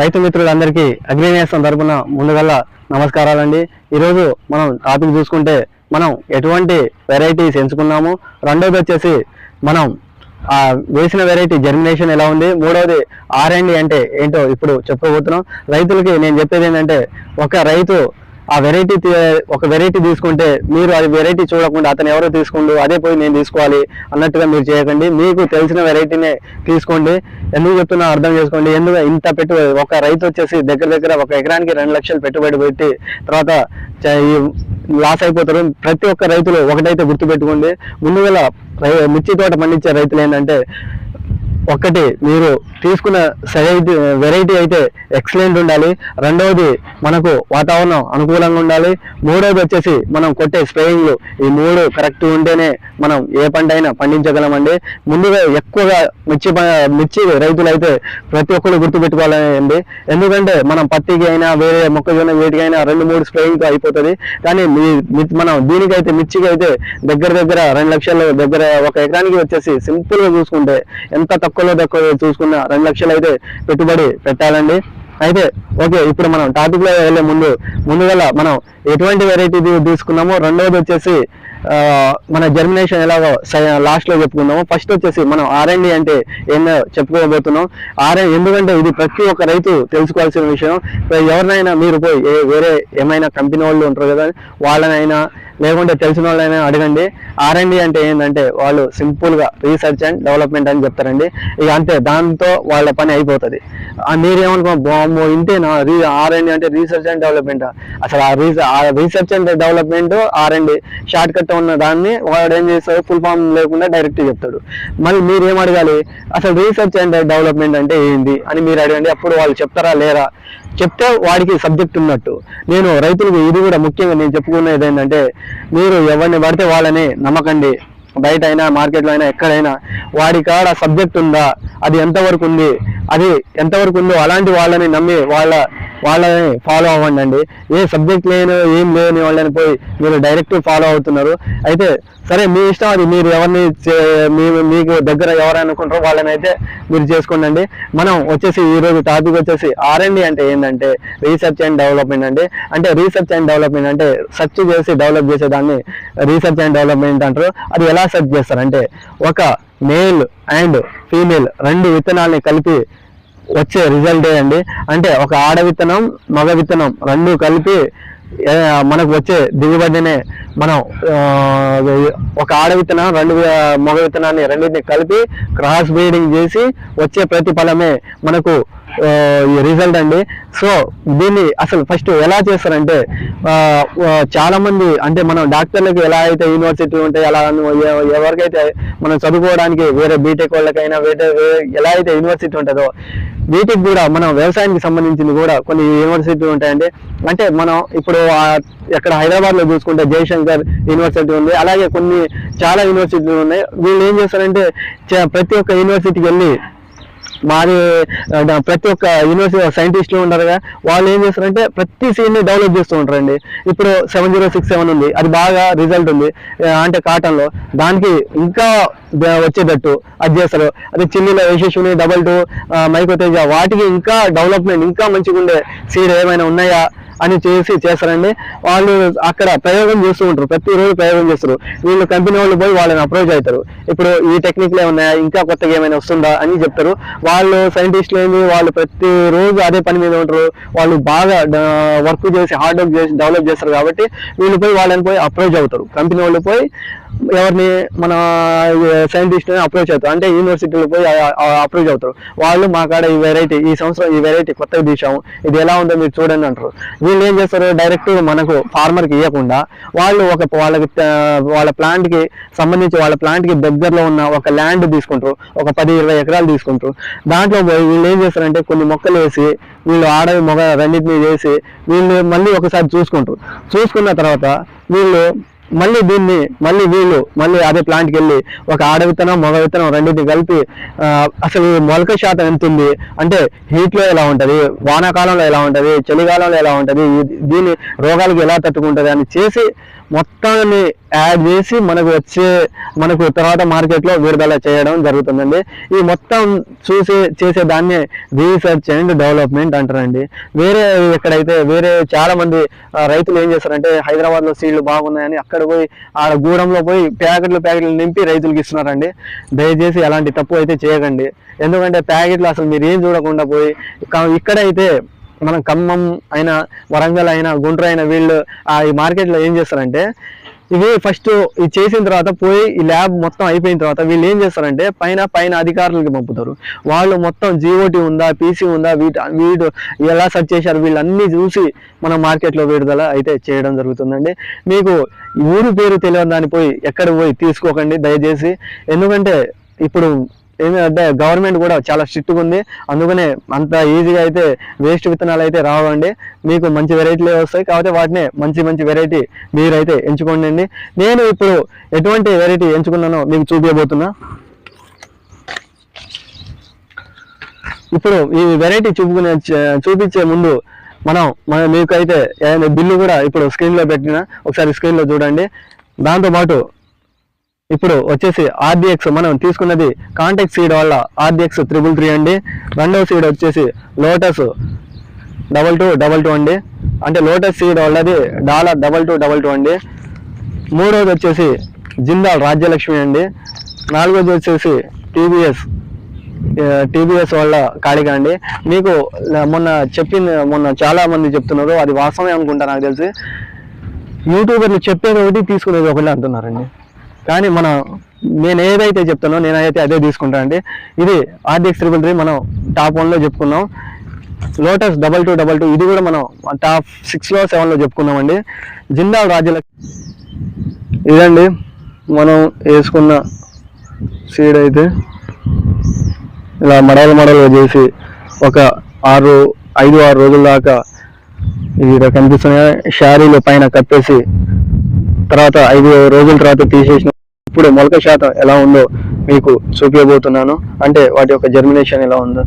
రైతు మిత్రులందరికీ అగ్రినేసం తరపున ముందుగల్లా నమస్కారాలండి. ఈరోజు మనం టాపిక్ చూసుకుంటే మనం ఎటువంటి వెరైటీస్ ఎంచుకున్నాము. రెండోది వచ్చేసి మనం వేసిన వెరైటీ జర్మినేషన్ ఎలా ఉంది? మూడవది ఆర్ అండ్ అంటే ఏంటో ఇప్పుడు చెప్పబోతున్నాం. రైతులకి నేను చెప్పేది ఏంటంటే ఒక రైతు ఆ వెరైటీ ఒక వెరైటీ తీసుకుంటే మీరు అది వెరైటీ చూడకుండా అతను ఎవరో తీసుకుండు అదే పోయి నేను తీసుకోవాలి అన్నట్టుగా మీరు చేయకండి. మీకు తెలిసిన వెరైటీనే తీసుకోండి. ఎందుకు చెప్తున్నా అర్థం చేసుకోండి. ఎందుకు ఇంత పెట్టుబడి ఒక రైతు వచ్చేసి దగ్గర దగ్గర ఒక ఎకరానికి రెండు లక్షలు పెట్టుబడి పెట్టి తర్వాత చ- ఈ లాస్ అయిపోతారు. ప్రతి ఒక్క రైతులు ఒకటైతే గుర్తుపెట్టుకోండి. ముందుగా రై- మిర్చి తోట పండించే రైతులు ఏంటంటే ఒకటి మీరు తీసుకున్న వెరైటీ వెరైటీ అయితే ఎక్సలెంట్ ఉండాలి. రెండవది మనకు వాతావరణం అనుకూలంగా ఉండాలి. మూడవది వచ్చేసి మనం కొట్టే స్ప్రేయింగ్లు ఈ మూడు కరెక్ట్ ఉంటేనే మనం ఏ పంట అయినా పండించగలమండి. ముందుగా ఎక్కువగా మిర్చి మిర్చి రైతులు అయితే ప్రతి ఒక్కరు గుర్తుపెట్టుకోవాలండి. ఎందుకంటే మనం పత్తికి అయినా వేరే మొక్కజొన్న వీటికైనా రెండు మూడు స్ప్రేయింగ్తో అయిపోతుంది. కానీ మీ- మనం దీనికైతే మిర్చికి అయితే దగ్గర దగ్గర రెండు లక్షల దగ్గర ఒక ఎకరానికి వచ్చేసి సింపుల్గా చూసుకుంటే ఎంత తక్కువ తక్కువలో తక్కువ చూసుకున్న రెండు లక్షలు అయితే పెట్టుబడి పెట్టాలండి. అయితే ఓకే ఇప్పుడు మనం టాపిక్లో వెళ్ళే ముందు ముందుగల మనం ఎటువంటి వెరైటీ తీసుకున్నామో రెండవది వచ్చేసి మన జర్మినేషన్ ఎలాగో లాస్ట్లో చెప్పుకుందాము. ఫస్ట్ వచ్చేసి మనం ఆర్ఎండి అంటే ఏందో చెప్పుకోబోతున్నాం? ఆర్ఎ ఎందుకంటే ఇది ప్రతి ఒక్క రైతు తెలుసుకోవాల్సిన విషయం. ఎవరినైనా మీరు పోయి వేరే ఏమైనా కంపెనీ వాళ్ళు ఉంటారు కదా వాళ్ళనైనా లేకుంటే తెలిసిన వాళ్ళైనా అడగండి. ఆర్ఎండి అంటే ఏంటంటే వాళ్ళు సింపుల్గా రీసెర్చ్ అండ్ డెవలప్మెంట్ అని చెప్తారండి. ఇక అంతే దాంతో వాళ్ళ పని అయిపోతుంది. మీరేమనుకో బాంబో ఇంతేనా? రీ ఆర్ఎండి అంటే రీసెర్చ్ అండ్ డెవలప్మెంట్ అసలు ఆ research and development R and D short cut ఉన్న దాన్ని వాడు ఏం చేస్తాడు? ఫుల్ ఫామ్ లేకుండా డైరెక్ట్ చెప్తాడు. మళ్ళీ మీరు ఏం అడగాలి? అసలు రీసెర్చ్ అండ్ డెవలప్మెంట్ అంటే ఏంది? అని మీరు అడగండి. అప్పుడు వాళ్ళు చెప్తారా? లేరా? చెప్తే వాడికి సబ్జెక్ట్ ఉన్నట్టు. నేను రైతులకు ఇది కూడా ముఖ్యంగా నేను చెప్పుకునేది ఏంటంటే మీరు ఎవరిని పడితే వాళ్ళని నమ్మకండి. బయట అయినా మార్కెట్లో అయినా ఎక్కడైనా వాడి కాడ సబ్జెక్ట్ ఉందా? అది ఎంతవరకు ఉంది? అది ఎంతవరకు ఉందో అలాంటి వాళ్ళని నమ్మి వాళ్ళ వాళ్ళని ఫాలో అవ్వండి అండి ఏ సబ్జెక్ట్ లేని ఏం లేని వాళ్ళని పోయి మీరు డైరెక్ట్ ఫాలో అవుతున్నారు. అయితే సరే మీ ఇష్టం అది. మీరు ఎవరిని చే- మీ- మీకు దగ్గర ఎవరనుకుంటారో వాళ్ళని అయితే మీరు చేసుకోండి మనం వచ్చేసి ఈరోజు టాపిక్ వచ్చేసి ఆర్ఎండి అంటే ఏంటంటే రీసెర్చ్ అండ్ డెవలప్మెంట్ అండి. అంటే రీసెర్చ్ అండ్ డెవలప్మెంట్ అంటే సెర్చ్ చేసి డెవలప్ చేసేదాన్ని రీసెర్చ్ అండ్ డెవలప్మెంట్ అంటారు. అది ఎలా సెర్చ్ చేస్తారంటే ఒక మేల్ అండ్ ఫీమేల్ రెండు విత్తనాల్ని కలిపి వచ్చే రిజల్ట్ అండి అంటే ఒక ఆడ విత్తనం మగ విత్తనం రెండు కలిపి మనకు వచ్చే దిగుబడినే మనం ఒక ఆడ విత్తనం రెండు మగ విత్తనాన్ని రెండింటిని కలిపి క్రాస్ బ్రీడింగ్ చేసి వచ్చే ప్రతిఫలమే మనకు ఈ రిజల్ట్ అండి. సో దీన్ని అసలు ఫస్ట్ ఎలా చేస్తారంటే చాలా మంది అంటే మనం డాక్టర్లకు ఎలా అయితే యూనివర్సిటీ ఉంటాయి అలా ఎవరికైతే మనం చదువుకోవడానికి వేరే బీటెక్ వాళ్ళకైనా వేరే ఎలా అయితే యూనివర్సిటీ ఉంటుందో వీటికి కూడా మనం వ్యవసాయానికి సంబంధించింది కూడా కొన్ని యూనివర్సిటీ ఉంటాయండి. అంటే మనం ఇప్పుడు ఎక్కడ హైదరాబాద్లో చూసుకుంటే జయశంకర్ యూనివర్సిటీ ఉంది అలాగే కొన్ని చాలా యూనివర్సిటీలు ఉన్నాయి. వీళ్ళు ఏం చేస్తారంటే చ- ప్రతి ఒక్క యూనివర్సిటీకి వెళ్ళి మాది ప్రతి ఒక్క యూనివర్సిటీ సైంటిస్టులు ఉంటారు కదా వాళ్ళు ఏం చేస్తారంటే ప్రతి సీన్ని డెవలప్ చేస్తూ ఉంటారండి. ఇప్పుడు సెవెన్ జీరో సిక్స్ సెవెన్ ఉంది అది బాగా రిజల్ట్ ఉంది అంటే కాటన్లో దానికి ఇంకా వచ్చేటట్టు అది చేస్తారు. అది చిల్లీలో యశస్విని డబల్ టూ మైకోతేజ వాటికి ఇంకా డెవలప్మెంట్ ఇంకా మంచిగా ఉండే సీడ్ ఏమైనా ఉన్నాయా? అని చేసి చేస్తారండి. వాళ్ళు అక్కడ ప్రయోగం చేస్తూ ఉంటారు. ప్రతిరోజు ప్రయోగం చేస్తారు. వీళ్ళు కంపెనీ వాళ్ళు పోయి వాళ్ళని అప్రోచ్ అవుతారు. ఇప్పుడు ఈ టెక్నిక్లే ఉన్నాయా? ఇంకా కొత్తగా ఏమైనా వస్తుందా అని చెప్తారు. వాళ్ళు సైంటిస్టులు ఏంది వాళ్ళు ప్రతిరోజు అదే పని మీద ఉంటారు. వాళ్ళు బాగా వర్క్ చేసి హార్డ్ వర్క్ చేసి డెవలప్ చేస్తారు కాబట్టి వీళ్ళు పోయి వాళ్ళని పోయి అప్రోచ్ అవుతారు. కంపెనీ వాళ్ళు పోయి ఎవరిని మన సైంటిస్ట్ అప్రోచ్ అవుతారు అంటే యూనివర్సిటీలో పోయి అప్రోచ్ అవుతారు. వాళ్ళు మా కాడ ఈ వెరైటీ ఈ సంవత్సరం ఈ వెరైటీ కొత్తగా తీసాము ఇది ఎలా ఉందో మీరు చూడండి అంటారు. వీళ్ళు ఏం చేస్తారు? డైరెక్ట్ మనకు ఫార్మర్కి ఇవ్వకుండా వాళ్ళు ఒక వాళ్ళకి వాళ్ళ ప్లాంట్కి సంబంధించి వాళ్ళ ప్లాంట్కి దగ్గరలో ఉన్న ఒక ల్యాండ్ తీసుకుంటారు. ఒక పది ఇరవై ఎకరాలు తీసుకుంటారు. దాంట్లో పోయి వీళ్ళు ఏం చేస్తారంటే కొన్ని మొక్కలు వేసి వీళ్ళు ఆడవి మొగ రెండింటిని చేసి వీళ్ళు మళ్ళీ ఒకసారి చూసుకుంటారు. చూసుకున్న తర్వాత వీళ్ళు మళ్ళీ దీన్ని మళ్ళీ వీళ్ళు మళ్ళీ అదే ప్లాంట్కి వెళ్ళి ఒక ఆడ విత్తనం మగ విత్తనం రెండింటిని కలిపి అసలు మొలక శాతం ఎంత ఉంది? అంటే హీట్లో ఎలా ఉంటుంది? వానాకాలంలో ఎలా ఉంటుంది? చలికాలంలో ఎలా ఉంటుంది? దీన్ని దీని రోగాలకు ఎలా తట్టుకుంటుంది? అని చేసి మొత్తాన్ని యాడ్ చేసి మనకు వచ్చే మనకు తర్వాత మార్కెట్లో విడుదల చేయడం జరుగుతుందండి. ఈ మొత్తం చూసే చేసే దాన్ని రీసెర్చ్ అండ్ డెవలప్మెంట్ అంటారండి. వేరే ఎక్కడైతే వేరే చాలామంది రైతులు ఏం చేస్తారంటే హైదరాబాద్లో సీడ్లు బాగున్నాయని అక్కడ పోయి ఆడ గూడంలో పోయి ప్యాకెట్లు ప్యాకెట్లు నింపి రైతులకు ఇస్తున్నారండి. దయచేసి అలాంటి తప్పు అయితే చేయకండి. ఎందుకంటే ప్యాకెట్లు అసలు మీరు ఏం చూడకుండా పోయి ఇక్కడైతే మనం ఖమ్మం అయినా వరంగల్ అయినా గుంటూరు అయినా వీళ్ళు ఆ ఈ మార్కెట్లో ఏం చేస్తారంటే ఇవి ఫస్ట్ ఇది చేసిన తర్వాత పోయి ఈ ల్యాబ్ మొత్తం అయిపోయిన తర్వాత వీళ్ళు ఏం చేస్తారంటే పైన పైన అధికారులకి పంపుతారు. వాళ్ళు మొత్తం జీఓటీ ఉందా పీసీ ఉందా వీటి వీడు ఎలా సెర్చ్ చేశారు వీళ్ళన్నీ చూసి మన మార్కెట్లో విడుదల అయితే చేయడం జరుగుతుందండి. మీకు ఊరు పేరు తెలియని దాన్ని పోయి ఎక్కడ పోయి తీసుకోకండి దయచేసి. ఎందుకంటే ఇప్పుడు ఏంటంటే గవర్నమెంట్ కూడా చాలా స్ట్రిక్ట్గా ఉంది. అందుకనే అంత ఈజీగా అయితే వేస్ట్ విత్తనాలు అయితే రావండి. మీకు మంచి వెరైటీలే వస్తాయి. కాకపోతే వాటినే మంచి మంచి వెరైటీ మీరైతే ఎంచుకోండి నేను ఇప్పుడు ఎటువంటి వెరైటీ ఎంచుకున్నానో మీకు చూపించబోతున్నా ఇప్పుడు ఈ వెరైటీ చూపుకునే చూపించే ముందు మనం మన మీకు అయితే ఏదైనా బిల్లు కూడా ఇప్పుడు స్క్రీన్లో పెట్టిన ఒకసారి స్క్రీన్లో చూడండి. దాంతో పాటు ఇప్పుడు వచ్చేసి ఆర్డిఎక్స్ మనం తీసుకున్నది కాంటాక్ట్ సీడ్ వల్ల ఆర్డిఎక్స్ త్రిబుల్ త్రీ అండి. రెండవ సీడ్ వచ్చేసి lotus double two double two అండి. అంటే లోటస్ సీడ్ వాళ్ళది dollar double two double two అండి. మూడవది వచ్చేసి జిందాల్ రాజ్యలక్ష్మి అండి. నాలుగోది వచ్చేసి టీవీఎస్ టీబీఎస్ వల్ల కాళిక అండి. మీకు మొన్న చెప్పింది మొన్న చాలా మంది చెప్తున్నారు అది వాస్తవమే అనుకుంటా నాకు తెలిసి. యూట్యూబర్లు చెప్పేది ఒకటి తీసుకునేది ఒకటి అంటున్నారండి. కానీ మన నేను ఏదైతే చెప్తానో నేనైతే అదే తీసుకుంటాను అండి. ఇది ఆర్డిఎక్స్ ట్రిపుల్ త్రీ మనం టాప్ వన్లో చెప్పుకున్నాం. Lotus double two double two ఇది కూడా మనం టాప్ సిక్స్లో సెవెన్లో చెప్పుకున్నామండి జిందాల్ రాజుల ఇదండి మనం వేసుకున్న సీడ్ అయితే. ఇలా మడవలు మడలు చేసి ఒక ఆరు ఐదు ఆరు రోజుల దాకా ఇది కనిపిస్తున్నాయి. షారీలు పైన కప్పేసి తర్వాత ఐదు రోజుల తర్వాత తీసేసిన ఇప్పుడు మొలక శాతం ఎలా ఉందో మీకు చూపించబోతున్నాను. అంటే వాటి యొక్క జర్మినేషన్ ఎలా ఉందో.